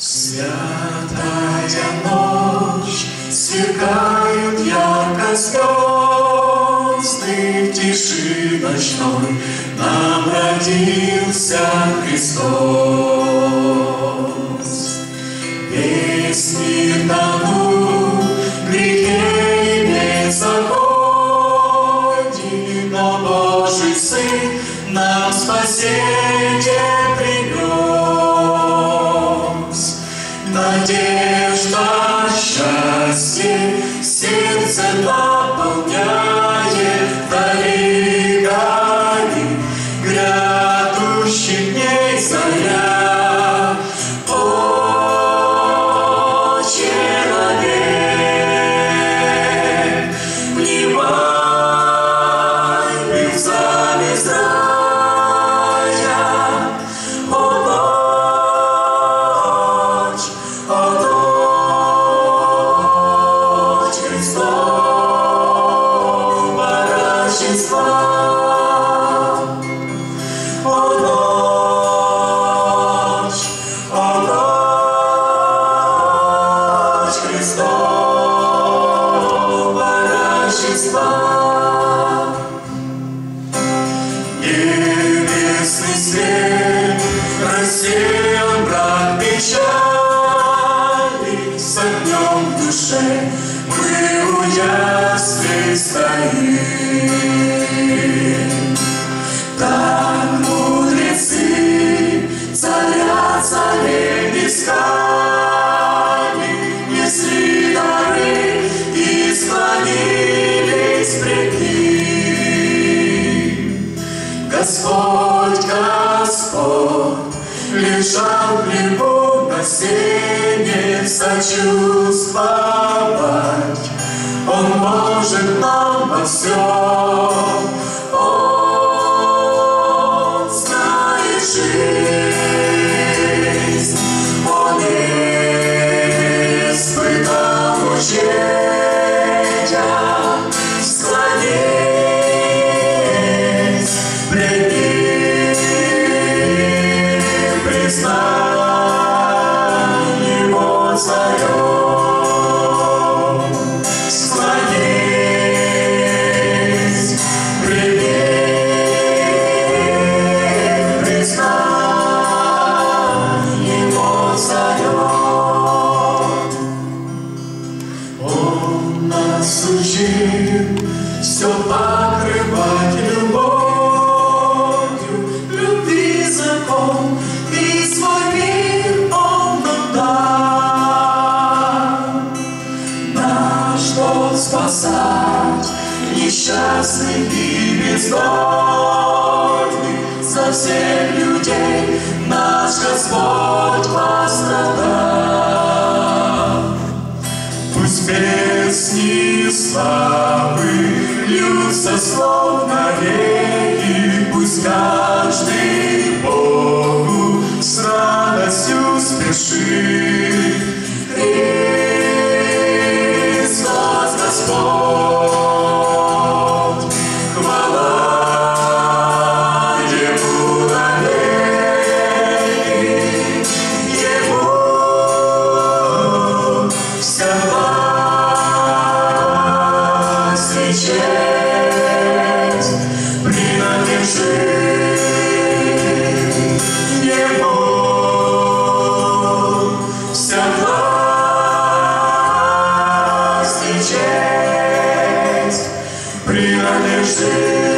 Святая ночь, сверкают ярко звезды, в тиши ночной нам родился Христос. Весь мир тонул, в грехе и беззаконии, но Божий Сын нам спасение Надежда, счастье, сердце наполняет душе мы у яслей стоим. Так мудрецы царя царей искали, несли дары и склонились пред ним. Господь, Господь, в сене сочувствовать. Он может нам во всем. Спасать несчастных и бездольных, за всех людей наш Господь пострадал. Пусть песни славы льются словно реки, пусть каждый Богу с радостью спешит. Честь принадлежит